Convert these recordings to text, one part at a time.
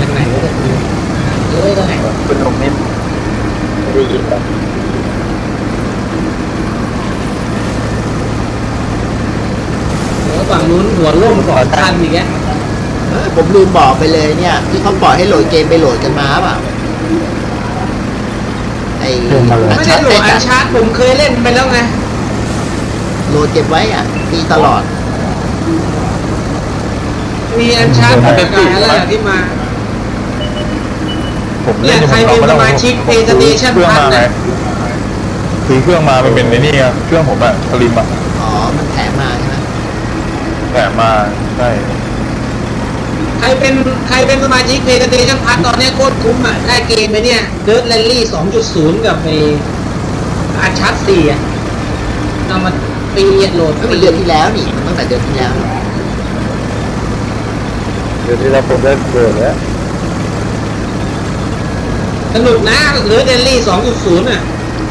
ยังไงวะเนี่ยเอ้ยตรงไหนวะคุณหนุ่มไม่ได้ยินหรอกโอ้ฝั่งนู้นหัวร่มสองคันอีกแกเอ้ย ผมลืมบอกไปเลยเนี่ย ที่เขาปล่อยให้โหลดเกมไปโหลดกันมาเปล่าไอ้ไม่ได้โหลดอันชาร์จผมเคยเล่นไปแล้วไงโหลดเก็บไว้อะมีตลอด มีอันชาร์จแบบกายอะไรที่มา ผมเนี่เล่ยนใครเป็นสมาชิก PlayStation เครื่องมา Plus ไงน่ะ คือเครื่องมามันเป็นในนี่ไงเครื่องผมอะสลิมอะอ๋อ มันแถมมาใช่ไหมแต่มาใช่ใค รเป็นใครเป็นสมาชิก PlayStation Plus ตอนเนี้ยโคตรคุ้มอะได้เกมไปเนี่ย Dirt Rally 2.0กับไอ้อันชาร์จ4อะเอามาปีโหลดก็เป็นเดือนที่แล้วนี่มันตั้งแต่เดือนที่แล้วเดี๋ยวที่เราผมได้เบิดแล้วสนุกนะ Dirt Rally 2.0อะ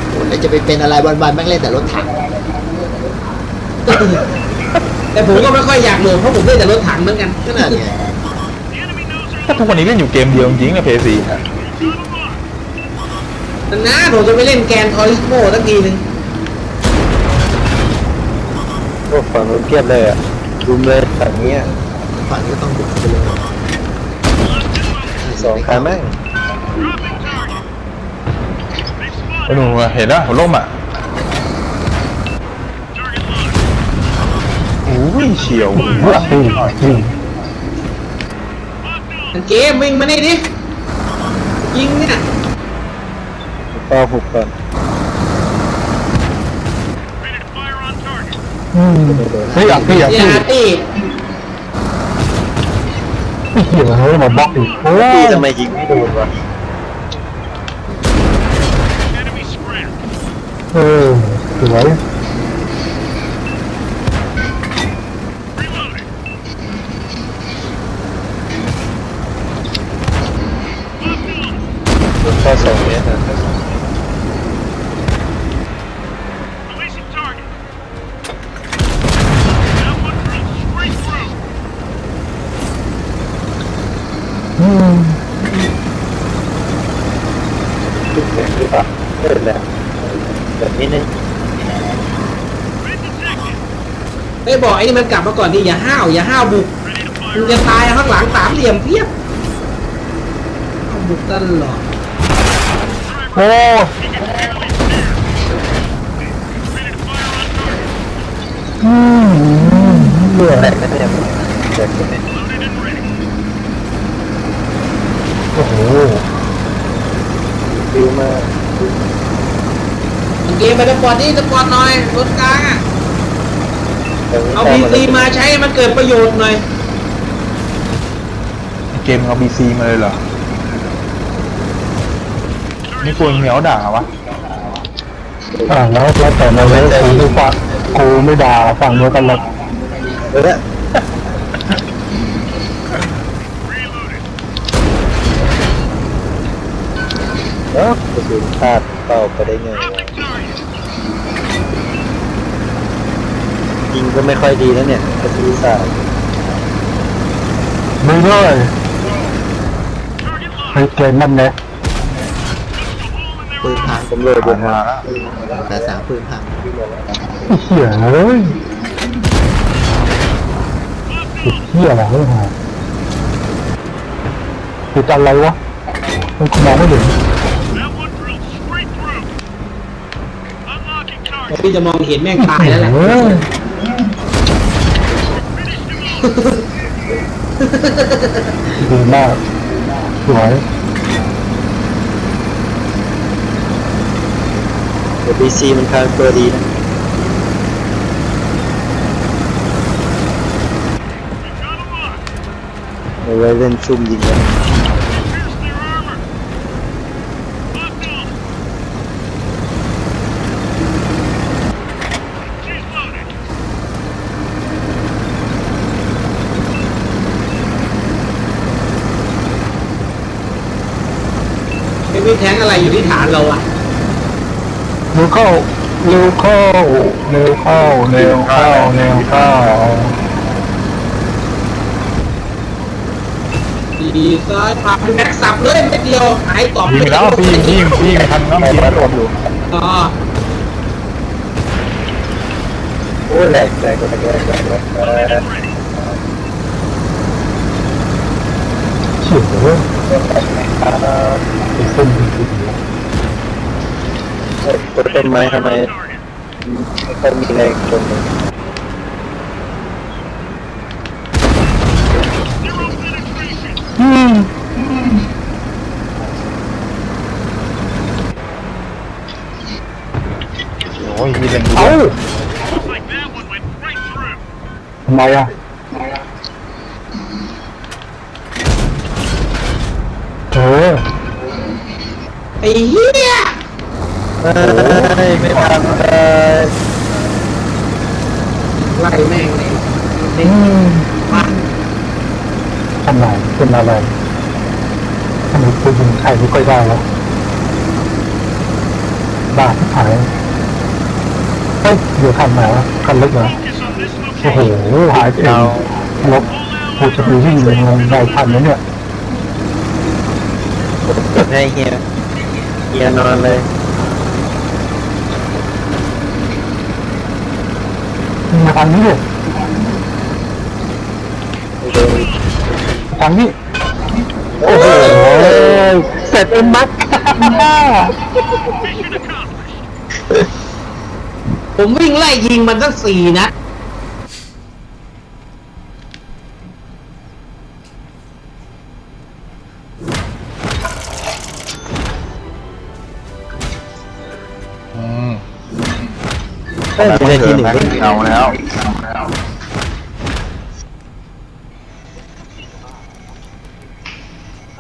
โอ้แล้วจะไปเป็นอะไรวันๆแม่งเล่นแต่รถถังแต่ผมก็ไม่ค่อยอยากโหลดเพราะผมเล่นแต่รถถังเหมือนกันก็นั่นไง ถ้าทุกวันนี้เล่นอยู่เกมเดียวจริงๆนะเพย์ซีอะแต่นะผมจะไปเล่นแกนทอริสโมสักทีหนึ่งพวกฝั่งนู้นเพียบเลยอะรุมเลยฝั่งนี้อะฝั่งนี้ก็ต้องบุกไปเลยสองคันแม่งไอ้หนูอะเห็นนะหัวล่มอะอุ้ยเฉียว เกมวิ่งมานี่ดิยิงเนี่ยต่อหุบก่อนเฮ้ยอยากพี่อยากยาพี่ตีเดี๋ยวเขามาบล็อกอีกโอ้พี่ทำไมยิงไม่โดนวะเออสวย ข้อสองเนี้ยนะ Releasing target. That one drilled straight through. ทุกอย่างหรือเปล่าเออแหละแบบนี้นึง Been detected. ไอ้บอกไอ้นี่มันกลับมาก่อนดิอย่าห้าวอย่าห้าวบุก Ready to มึง fire. จะตายข้างหลังสามเหลี่ยมเพียบเอาบุกตลอด โอ้ He can barely steer. Ready to fire on target. อืมเลือดแหลกนะเนี่ยแหลกนะเนี่ย Loaded and ready. โอ้โหฟิวมาเกมไปสปอร์ตนี่สปอร์ตหน่อยรถกลางอะเอาพีซีมาใช้ให้มันเกิดประโยชน์หน่อย เกมเอาบีซีมาเลยเหรอ นี่ควรเหนียวด่าวะอ่าแล้วแล้วแต่เราเลยกูไม่ฟังกูไม่ด่าฝั่งเดียวกันหรอกเออ Reloaded. เอ้ากระสุนพลาดเป้าไปได้ไงวะ Dropping target. ยิงก็ไม่ค่อยดีแล้วเนี่ยกระสุนสาดไม่ได้ Target ให้ locked. เกมนั่นแหล ปืนพังผมเลยเดือดมามาแล้วแต่สามปืนพังไอ้เหี้ยเอ้ยติดเหี้ยอะไรวะฮะติดอะไรวะมันมองไม่เห็น That one drilled straight through. Unlocking target. พี่จะมองเห็นแม่งตายแล้วแหละเฮ้ย Finished him off. ดีมากสวย เดี๋ยวบีซีมันคาตัวดีนะเดี๋วไว้เล่นชุ่มยิงกันมีแท้งอะไรอยู่ที่ฐานเราอะ เร็วเข้าเร็วเข้าเร็วเข้าเร็วเข้าเร็วเข้าดีซ้ายผ่าแม็กสับเลยไม่เดียวหายตอบยิงแล้วพี่พี่พี่ไม่ทันน้ำยิงแล้วโดดอยู่อ๋อโอ้แหลกแหลกแหลกแหลกแหลกแหลกแหลกเฉียวเลยไอ้ส้มดีดี เฮ้ยกดต้นไม้ทำไม Target. ไม่ค่อยมีแรงชนเลย Zero penetration. อืมโอ้ยพี่เล่นเอ้า Looks like that one went right through. ทำไมอะเออไอ้เหี้ย เฮ้ยไม่ทันเลยไล่แม่งเลยอืมมาทำไรเป็นอะไรทำไมกูยิงใครไม่ค่อยได้วะบ้าที่หายเฮ้ยเดี๋ยวคันไหนวะคันเล็กเหรอโอ้โหหายไปเองลบกูจะไปวิ่งยังไงได้ทันไหมเนี่ยกดให้เฮียเฮียนอนเลย มา ทางนี้เลยทางนี้ โอ้โหเสร็จเอ็มมัดผมวิ่งไล่ยิงมันตั้งสี่นัด เฮ้ยไม่ได้ที่หนึ่ง เอาแล้ว